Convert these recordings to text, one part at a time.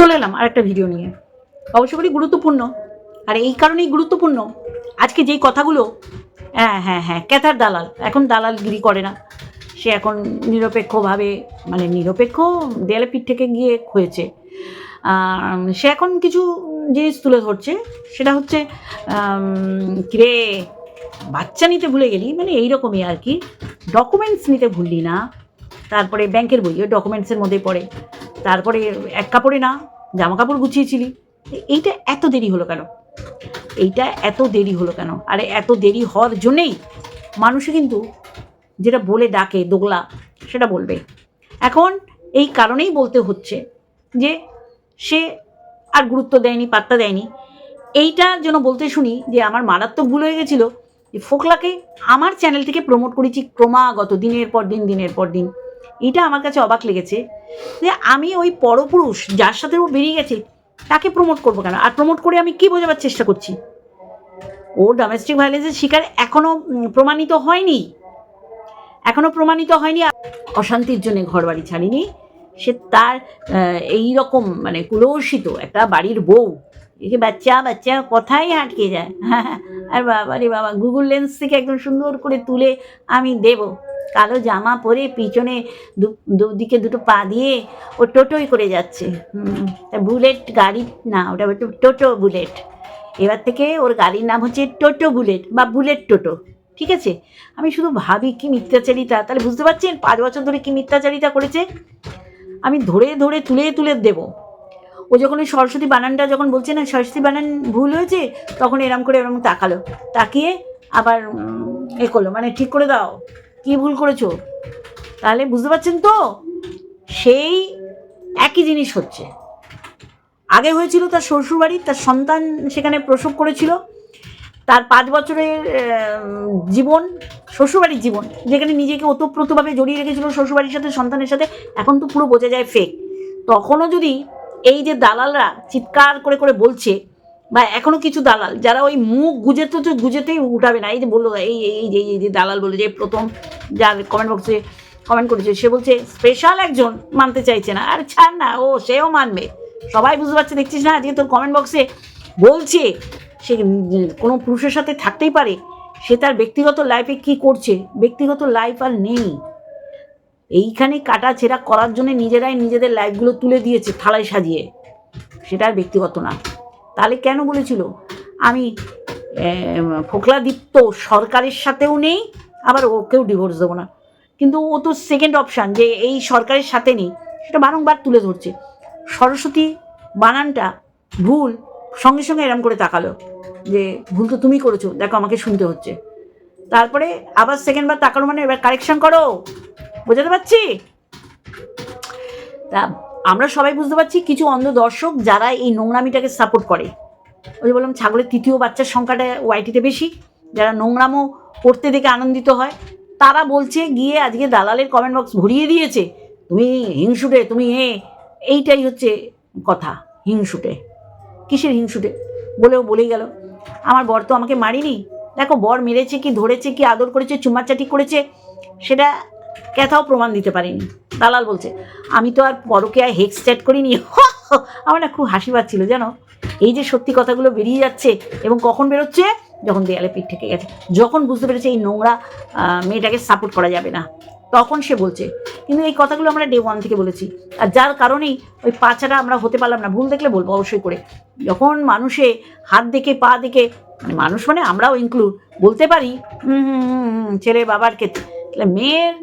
চলে এলাম আর একটা ভিডিও নিয়ে। অবশ্য করি গুরুত্বপূর্ণ। আর এই কারণেই গুরুত্বপূর্ণ। আজকে যেই কথাগুলো হ্যাঁ হ্যাঁ হ্যাঁ ক্যাথার দালাল। এখন দালালগিরি করে না। সে এখন নিরপেক্ষভাবে মানে নিরপেক্ষ দেয়ালে পিঠ থেকে গিয়ে হয়েছে। সে এখন কিছু জিনিস তুলে ধরছে। সেটা হচ্ছে কিরে, বাচ্চা নিতে ভুলে গেলি? মানে এইরকমই আর কি। ডকুমেন্টস নিতে ভুললি না। তারপরে ব্যাংকের বইও ডকুমেন্টসের মধ্যে পড়ে। তারপরে এক কাপড়ে না, জামা কাপড় গুছিয়েছিলি। এইটা এত দেরি হলো কেন? এইটা এত দেরি হলো কেন? আরে এত দেরি হওয়ার জন্যেই মানুষে কিন্তু যেটা বলে ডাকে দোগলা, সেটা বলবে। এখন এই কারণেই বলতে হচ্ছে যে সে আর গুরুত্ব দেয়নি, পাত্তা দেয়নি। এইটা যেন বলতে শুনি যে আমার মারাত্মক ভুল হয়ে গেছিল, যে ফোকলাকে আমার চ্যানেল থেকে প্রমোট করেছি ক্রমাগত, দিনের পর দিন, দিনের পর দিন। এটা আমার কাছে অবাক লেগেছে যে আমি ওই পরপুরুষ যার সাথে ও বেরিয়ে গেছে তাকে প্রমোট করব কেন? আর প্রমোট করে আমি কি বোঝাবার চেষ্টা করছি? ও ডোমেস্টিক ভায়োলেন্সের শিকার এখনও উম, প্রমাণিত হয়নি। এখনও প্রমাণিত হয়নি। অশান্তির জন্য ঘর বাড়ি ছাড়িনি। সে তার এই রকম মানে কুলসিত একটা বাড়ির বউ। একে বাচ্চা বাচ্চা কথাই আটকে যায়। আর বাবা রে বাবা গুগল লেন্স থেকে একদম সুন্দর করে তুলে আমি দেব। কালো জামা পরে পিছনে দুদিকে দুটো পা দিয়ে ও টোটোই করে যাচ্ছে। বুলেট গাড়ি, না, ওটা টোটো বুলেট। এবার থেকে ওর গাড়ির নাম হচ্ছে টোটো বুলেট বা বুলেট টোটো, ঠিক আছে? আমি শুধু ভাবি কি মিথ্যাচারিতা, তাহলে বুঝতে পারছেন? পাঁচ বছর ধরে কি মিথ্যাচারিতা করেছে? আমি ধরে ধরে, তুলে তুলে দেব। ও যখন ওই সরস্বতী বানানটা যখন বলছে না, সরস্বতী বানান ভুল হয়েছে? তখন এরম করে এরম তাকালো, তাকিয়ে আবার এ করল মানে ঠিক করে দাও। কি ভুল করেছ? তাহলে বুঝতে পারছেন তো? সেই একই জিনিস হচ্ছে। আগে হয়েছিল তার শ্বশুরবাড়ি, তার সন্তান সেখানে প্রসব করেছিল। তার পাঁচ বছরের জীবন, শ্বশুরবাড়ির জীবন, যেখানে নিজেকে ওতপ্রোতভাবে জড়িয়ে রেখেছিল শ্বশুরবাড়ির সাথে, সন্তানের সাথে, এখন তো পুরো বোঝা যায় ফেক তখনও যদি এই যে দালালরা চিৎকার করে করে বলছে বা এখনও কিছু দালাল, যারা ওই মুখ গুজেতে তো গুজেতেই উঠাবে না। এই যে বলল, এই এই যে এই যে দালাল বলে যে প্রথম যার কমেন্ট বক্সে কমেন্ট করেছে, সে বলছে স্পেশাল একজন মানতে চাইছে না। আর ছাড় না, ও, সেও মানবে। সবাই বুঝতে পারছে, দেখছিস না, আজকে তোর কমেন্ট বক্সে বলছে, সে কোনো পুরুষের সাথে থাকতেই পারে। সে তার ব্যক্তিগত লাইফে কি করছে? ব্যক্তিগত লাইফ আর নেই। এইখানে কাটা ছেঁড়া করার জন্য নিজেরাই নিজেদের লাইফগুলো তুলে দিয়েছে, থালায় সাজিয়ে। সেটা আর ব্যক্তিগত না। তাহলে কেন বলেছিল? আমি ফোকলাদীপ্ত সরকারের সাথেও নেই, আবার ওকেও ডিভোর্স দেবো না। কিন্তু ও তো সেকেন্ড অপশান যে এই সরকারের সাথে নেই, সেটা বারংবার তুলে ধরছে। সরস্বতী বানানটা ভুল, সঙ্গে সঙ্গে এরম করে তাকালো, যে ভুল তো তুমি করেছ, দেখো আমাকে শুনতে হচ্ছে। তারপরে আবার সেকেন্ড বার তাকালো মানে এবার কারেকশন করো, বোঝাতে পারছি? তা আমরা সবাই বুঝতে পারছি কিছু অন্ধ দর্শক যারা এই নোংরামিটাকে সাপোর্ট করে। ওই যে বললাম, ছাগলের তৃতীয় বাচ্চার সংখ্যাটা ওয়াইটিতে বেশি। যারা নোংরামও পড়তে দেখে আনন্দিত হয়, তারা বলছে, গিয়ে আজকে দালালের কমেন্ট বক্স ভরিয়ে দিয়েছে, তুমি হিংসুটে, তুমি এ এইটাই হচ্ছে কথা, হিংসুটে। কিসের হিংসুটে? বলেও বলেই গেল। আমার বর তো আমাকে মারিনি। দেখো, বর মেরেছে কি, ধরেছে কি, আদর করেছে চুমাচাটি করেছে, সেটা ক্যাথাও প্রমাণ দিতে পারিনি। দালাল বলছে, আমি তো আর পরকে আর হেক্স চ্যাট করিনি। আমার না খুব হাসি পাচ্ছিল, জানো? এই যে সত্যি কথাগুলো বেরিয়ে যাচ্ছে এবং কখন বেরোচ্ছে? যখন দেয়ালে পিঠ থেকে গেছে। যখন বুঝতে পেরেছে এই নোংরা মেয়েটাকে সাপোর্ট করা যাবে না, তখন সে বলছে, কিন্তু এই কথাগুলো আমরা ডে ওয়ান থেকে বলেছি। আর যার কারণেই ওই পাচারা আমরা হতে পারলাম না। ভুল দেখলে বলব অবশ্যই করে। যখন মানুষে হাত দেখে, পা দেখে মানে মানুষ মানে আমরাও ইনক্লুড বলতে পারি ছেলে বাবার ক্ষেত্রে। মেয়ের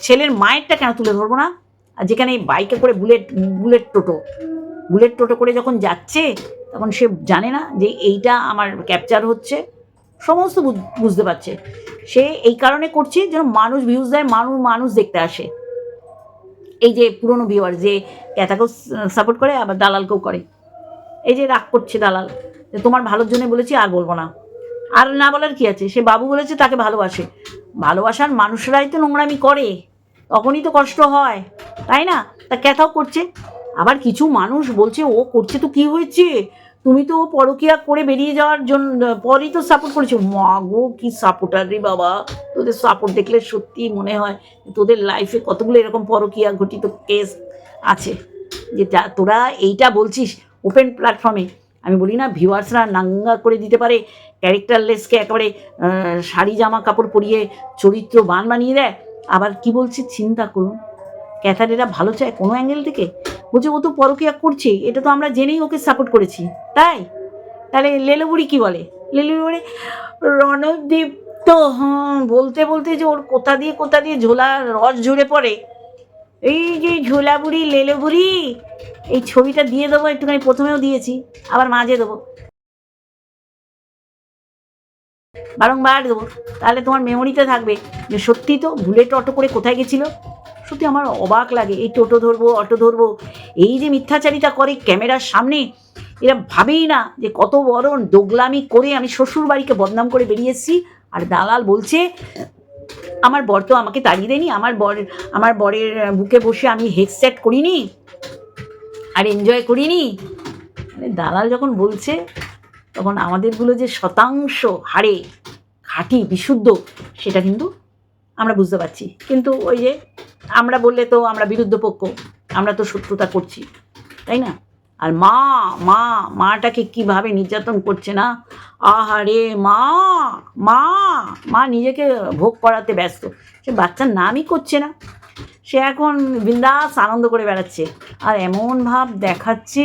ছেলের মায়েরটা কেন তুলে ধরবো না? আর যেখানে বাইকে করে bullet bullet toto bullet toto করে যখন যাচ্ছে, তখন সে জানে না যে এইটা আমার ক্যাপচার হচ্ছে। সমস্ত বুঝ- বুঝতে পারছে। সে এই কারণে করছে যেন মানুষ ভিউজ দেয় মানুষ মানুষ দেখতে আসে। এই যে পুরনো ভিউয়ার যে ক্যাথাকেও সাপোর্ট করে, আবার দালালকেও করে। এই যে রাগ করছে দালাল, যে তোমার ভালোর জন্য বলেছি আর বলব না। আর না বলার কি আছে? সে বাবু বলেছে, তাকে ভালোবাসে। ভালোবাসার মানুষরাই তো নোংরামি করে, তখনই তো কষ্ট হয়, তাই না? তা ক্যাথাও করছে। আবার কিছু মানুষ বলছে, ও করছে তো কি হয়েছে? তুমি তো পরকিয়া করে বেরিয়ে যাওয়ার জন্য পরই তো সাপোর্ট করেছ। মা গো, কি সাপোর্টার রে বাবা। তোদের সাপোর্ট দেখলে সত্যি মনে হয় তোদের লাইফে কতগুলো এরকম পরকিয়া ঘটিত কেস আছে। যে তোরা এইটা বলছিস ওপেন প্ল্যাটফর্মে আমি বলি না ভিউয়ার্সরা নাঙ্গা করে দিতে পারে ক্যারেক্টারলেসকে একেবারে শাড়ি, জামা, কাপড় পরিয়ে চরিত্র বান বানিয়ে দেয়। আবার কি বলছি, চিন্তা করুন। ক্যাথারেরা ভালো চায় কোনো অ্যাঙ্গেল থেকে? বলছে, ও তো পরকিয়া করছে, এটা তো আমরা জেনেই ওকে সাপোর্ট করেছি। তাই? তাহলে লেলুবুড়ি কি বলে? লেলুবুড়ি বলে রণদীপ তো বলতে বলতে যে ওর কোথা দিয়ে কোথা দিয়ে ঝোলা রস ঝরে পড়ে এই যে ঝোলা বুড়ি, লেলো বুড়ি, এই ছবিটা দিয়ে দেবো, একটুখানি প্রথমেও দিয়েছি, আবার মাঝে দেবো। বারংবার দেবো, তাহলে তোমার মেমোরিতে থাকবে। যে সত্যি তো বুলেট অটো করে কোথায় গেছিল? সত্যি আমার অবাক লাগে, এই টোটো ধরবো, অটো ধরবো, এই যে মিথ্যাচারিতা করে ক্যামেরার সামনে, এরা ভাবেই না যে কত বড় দোগলামি করে আমি শ্বশুর বাড়িকে বদনাম করে বেরিয়ে এসেছি। আর দালাল বলছে আমার বর তো আমাকে তাড়িয়ে দেয়নি, আমার বর, আমার বরের বুকে বসে আমি হেডসেট করিনি আর এনজয় করিনি। মানে দালাল যখন বলছে, তখন আমাদেরগুলো যে শতাংশ হারে, খাঁটি, বিশুদ্ধ, সেটা কিন্তু আমরা বুঝতে পারছি। কিন্তু ওই যে আমরা বললে তো আমরা বিরুদ্ধ পক্ষ আমরা তো শত্রুতা করছি, তাই না? আর মা মা, মাটাকে কীভাবে নির্যাতন করছে না? আহারে, মা মা মা নিজেকে ভোগ করাতে ব্যস্ত। সে বাচ্চার নামই করছে না। সে এখন বিন্দাস আনন্দ করে বেড়াচ্ছে। আর এমন ভাব দেখাচ্ছে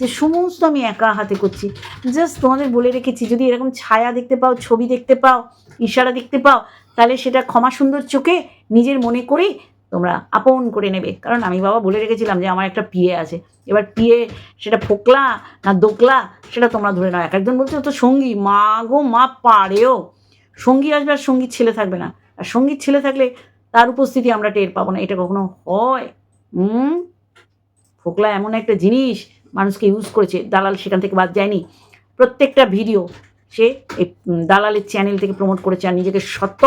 যে সমস্ত আমি একা হাতে করছি। জাস্ট তোমাদের বলে রেখেছি, যদি এরকম ছায়া দেখতে পাও, ছবি দেখতে পাও, ইশারা দেখতে পাও, তাহলে সেটা ক্ষমা সুন্দর চোখে নিজের মনে করে তোমরা আপন করে নেবে। কারণ আমি বাবা বলে রেখেছিলাম যে আমার একটা পিয়ে আছে। এবার পিয়ে সেটা ফোকলা না দোকলা সেটা তোমরা ধরে নাও। এক একজন বলছে তো সঙ্গী। মা গো, মা পারেও সঙ্গী আসবে আর সংগীত ছেলে থাকবে না। আর সংগীত ছেলে থাকলে তার উপস্থিতি আমরা টের পাবো না। এটা কখনো হয়? হুম? ফোকলা এমন একটা জিনিস মানুষকে ইউজ করেছে। দালাল সেখান থেকে বাদ যায়নি। প্রত্যেকটা ভিডিও সে এই দালালের চ্যানেল থেকে প্রমোট করেছে। আর নিজেকে সত্য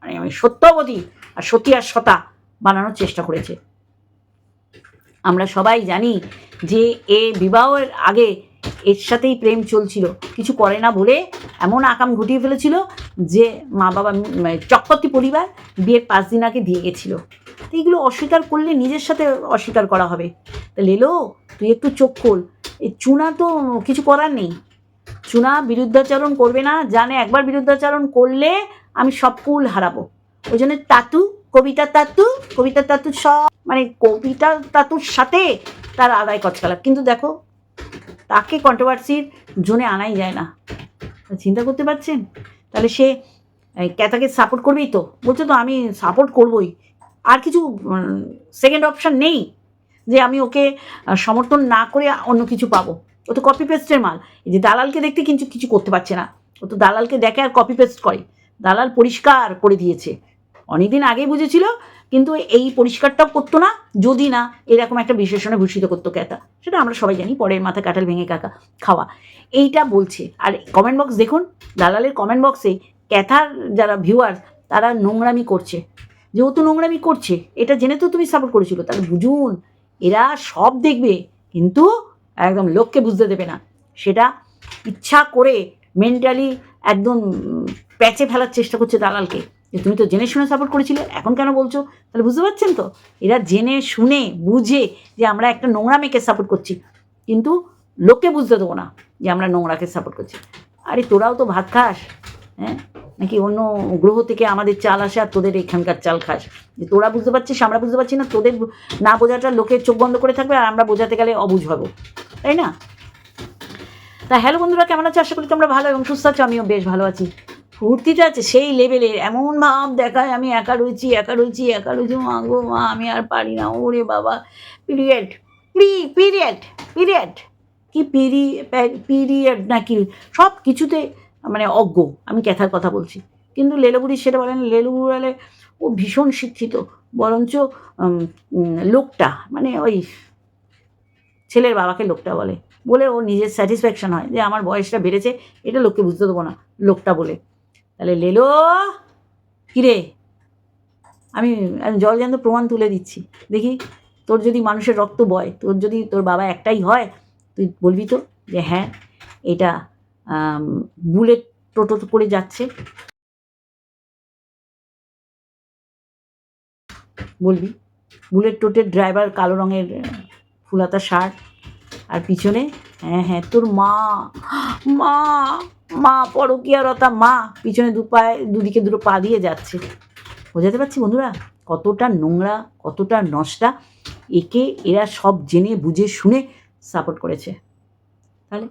মানে আমি সত্যবতী আর সতী আর সতা। বানানোর চেষ্টা করেছে। আমরা সবাই জানি যে এ বিবাহের আগে এর সাথেই প্রেম চলছিল। কিছু করে না বলে এমন আকাম ঘটিয়ে ফেলেছিল যে মা বাবা উম, চক্রবর্তী পরিবার বিয়ের পাঁচ দিন আগে দিয়ে গেছিল। তো এইগুলো অস্বীকার করলে নিজের সাথে অস্বীকার করা হবে। তা লেলো তুই একটু চোখ খোল। এই চুনা তো কিছু করার নেই। চুনা বিরুদ্ধাচরণ করবে না জানে একবার বিরুদ্ধাচরণ করলে আমি সব কুল হারাবো। ওই জন্য তাতু কবিতা তাতু কবিতা তাতু সব মানে কবিতা তাতুর সাথে তার আদায় কচকালাপ কিন্তু দেখো, তাকে কন্ট্রোভার্সির জোনে আনাই যায় না। চিন্তা করতে পারছেন? তাহলে সে ক্যাথাকে সাপোর্ট করবেই তো। বলছে তো, আমি সাপোর্ট করবই। আর কিছু সেকেন্ড অপশান নেই, যে আমি ওকে সমর্থন না করে অন্য কিছু পাবো। ও তো কপি পেস্টের মাল। এই যে দালালকে দেখতে কিন্তু কিছু করতে পারছে না। ও তো দালালকে দেখে আর কপি পেস্ট করে। দালাল পরিষ্কার করে দিয়েছে। অনেকদিন আগেই বুঝেছিল, কিন্তু এই পরিষ্কারটাও করতো না, যদি না এরকম একটা বিশেষণে ভূষিত করতো ক্যাতা। সেটা আমরা সবাই জানি, পরের মাথা কাঁঠাল ভেঙে কাকা খাওয়া। এইটা বলছে, আর কমেন্ট বক্স দেখুন দালালের কমেন্ট বক্সে ক্যাথার যারা ভিউয়ার তারা নোংরামি করছে। যেহেতু নোংরামি করছে, এটা জেনে তো তুমি সাপোর্ট করেছিল, তাহলে বুঝুন, এরা সব দেখবে, কিন্তু একদম লোককে বুঝতে দেবে না। সেটা ইচ্ছা করে মেন্টালি একদম প্যাচে ফেলার চেষ্টা করছে দালালকে। যে তুমি তো জেনে শুনে সাপোর্ট করেছিলে, এখন কেন বলছো? তাহলে বুঝতে পারছেন তো? এরা জেনে শুনে, বুঝে যে আমরা একটা নোংরা মেয়েকে সাপোর্ট করছি। কিন্তু লোককে বুঝতে দেবো না যে আমরা নোংরাকে সাপোর্ট করছি। আরে তোরাও তো ভাত খাস হ্যাঁ? নাকি অন্য গ্রহ থেকে আমাদের চাল আসে আর তোদের এখানকার চাল খাস? যে তোরা বুঝতে পারছিস, আমরা বুঝতে পারছি না, তোদের না বোঝাটা লোকের চোখ বন্ধ করে থাকবে আর আমরা বোঝাতে গেলে অবুঝ হব। তাই না? তা হ্যালো বন্ধুরা, কেমন আছো? আশা করি তোমরা ভালো এবং সুস্থ আছো। আমিও বেশ ভালো আছি। ফুর্তিটা আছে, সেই লেভেলের এমন ভাব দেখায়, আমি একা রয়েছি একা রয়েছি একা রয়েছি, মা গো, মা, আমি আর পারি না, ওরে বাবা। পিরিয়ড প্রি পিরিয়ড পিরিয়ড কি পিরি পিরিয়ড নাকি? সব কিছুতে মানে অজ্ঞ, আমি ক্যাথার কথা বলছি। কিন্তু লেলুগুড়ি সেটা বলেন লেলুগুড়ি বলে, ও ভীষণ শিক্ষিত। বরঞ্চ লোকটা মানে ওই ছেলের বাবাকে লোকটা বলে। বলে ওর নিজের স্যাটিসফ্যাকশন হয় যে আমার বয়সটা বেড়েছে, এটা লোককে বুঝতে দেবো না, লোকটা বলে। তাহলে লেলো, কিরে? আমি আমি জলজান্ত প্রমাণ তুলে দিচ্ছি। দেখি, তোর যদি মানুষের রক্ত বয়, তোর যদি তোর বাবা একটাই হয়, তুই বলবি তো যে হ্যাঁ এটা বুলেট টোটো করে যাচ্ছে। বলবি, বুলেট টোটের ড্রাইভার কালো রঙের ফুলাতা শার্ট, আর পিছনে হ্যাঁ হ্যাঁ তোর মা মা মা পরকিয়ারতা, মা পিছনে দু পায়ে, দুদিকে দুটো পা দিয়ে যাচ্ছে। বোঝাতে পারছি বন্ধুরা? কতটা নোংরা, কতটা নষ্টা, একে এরা সব জেনে, বুঝে, শুনে সাপোর্ট করেছে। তাহলে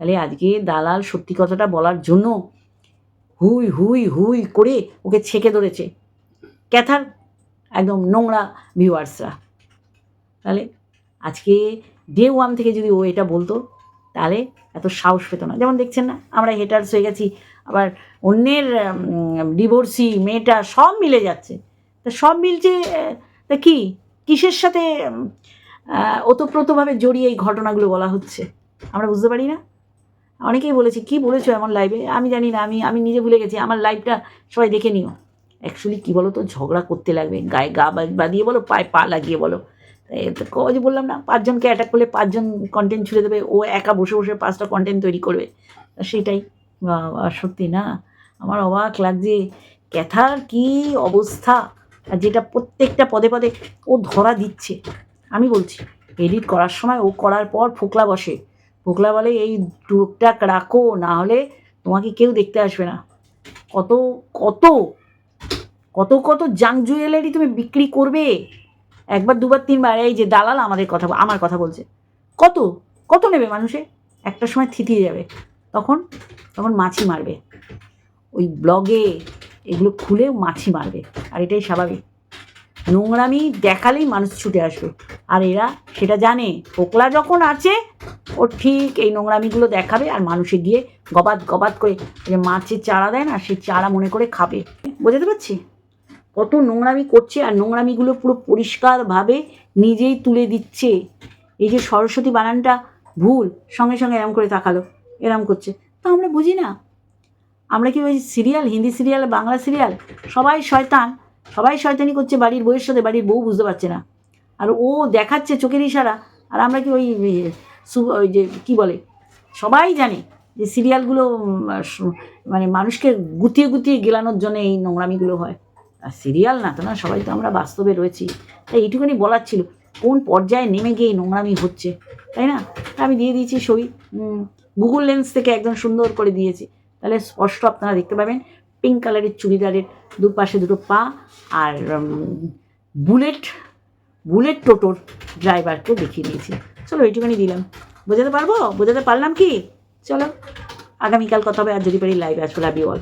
তাহলে আজকে দালাল সত্যি কথাটা বলার জন্য হুই হুই হুই করে ওকে ছেঁকে ধরেছে। ক্যাথার, একদম নোংরা ভিউয়ার্সরা তাহলে আজকে ডে ওয়ান থেকে যদি ও এটা বলতো তাহলে এত সাহস পেত না। যেমন দেখছেন না, আমরা হেটার্স হয়ে গেছি, আবার অন্যের ডিভোর্সি মেয়েটা সব মিলে যাচ্ছে। তা সব মিলছে তা কি? কিসের সাথে ওতপ্রোতভাবে জড়িয়ে এই ঘটনাগুলো বলা হচ্ছে? আমরা বুঝতে পারি না। অনেকেই বলেছে, কি বলেছ এমন লাইভে আমি জানি না, আমি আমি নিজে ভুলে গেছি, আমার লাইভটা সবাই দেখে নিও। অ্যাকচুয়ালি কী বলো তো ঝগড়া করতে লাগবে, গায়ে গা বা- বাঁধিয়ে বলো, পায়ে পা লাগিয়ে বলো। ওই যে বললাম না, পাঁচজনকে অ্যাটাক করলে পাঁচজন কন্টেন্ট ছুড়ে দেবে, ও একা বসে বসে পাঁচটা কন্টেন্ট তৈরি করবে। সেটাই। সত্যি না, আমার অবাক লাগছে, ক্যাথার কি অবস্থা? যেটা প্রত্যেকটা পদে পদে ও ধরা দিচ্ছে। আমি বলছি এডিট করার সময় ও করার পর ফোকলা বসে। ফোকলা বলে, এই টুকটাক রাখো, না হলে তোমাকে কেউ দেখতে আসবে না। কত কত কত কত জাং জুয়েলারি তুমি বিক্রি করবে? একবার, দুবার, তিনবার, এই যে দালাল আমাদের কথা, আমার কথা বলছে। কত? কত নেবে মানুষে? একটা সময় থিতিয়ে যাবে। তখন তখন মাছি মারবে। ওই ব্লগে এগুলো খুলে মাছি মারবে। আর এটাই স্বাভাবিক। নোংরামি দেখালেই মানুষ ছুটে আসবে। আর এরা সেটা জানে। পোকলা যখন আছে, ও ঠিক এই নোংরামিগুলো দেখাবে আর মানুষে গিয়ে গবাদ গবাদ করে যে মাছের চারা দেয় না, সেই চারা মনে করে খাবে। বোঝাতে পারছি? কত নোংরামি করছে আর নোংরামিগুলো পুরো পরিষ্কারভাবে নিজেই তুলে দিচ্ছে। এই যে সরস্বতী বানানটা ভুল, সঙ্গে সঙ্গে এরম করে তাকালো, এরম করছে। তা আমরা বুঝি না। আমরা কি ওই serial, Hindi serial, Bangla serial? সবাই শয়তান, সবাই শয়তানি করছে বাড়ির বউয়ের সাথে, বাড়ির বউ বুঝতে পারছে না। আর ও দেখাচ্ছে চোখের ইশারা, আর আমরা কি ওই ওই যে কি বলে, সবাই জানে যে সিরিয়ালগুলো মানে মানুষকে গুতিয়ে গুতিয়ে গেলানোর জন্য এই নোংরামিগুলো হয়। আর সিরিয়াল না তো না, সবাই তো আমরা বাস্তবে রয়েছি। তাই এইটুকুনি বলার ছিল। কোন পর্যায়ে নেমে গিয়ে নোংরামি হচ্ছে, তাই না? আমি দিয়ে দিয়েছি ছবি। গুগল লেন্স থেকে একদম সুন্দর করে দিয়েছি। তাহলে স্পষ্ট আপনারা দেখতে পাবেন পিঙ্ক কালারের চুড়িদারের দুপাশে দুটো পা আর বুলেট বুলেট টোটোর ড্রাইভারকে দেখিয়ে দিয়েছি। চলো এইটুখানি দিলাম। বোঝাতে পারব? বোঝাতে পারলাম কি? চলো, আগামীকাল কথা হবে, আর যদি পারি লাইভ আসব লাভ ইউ অল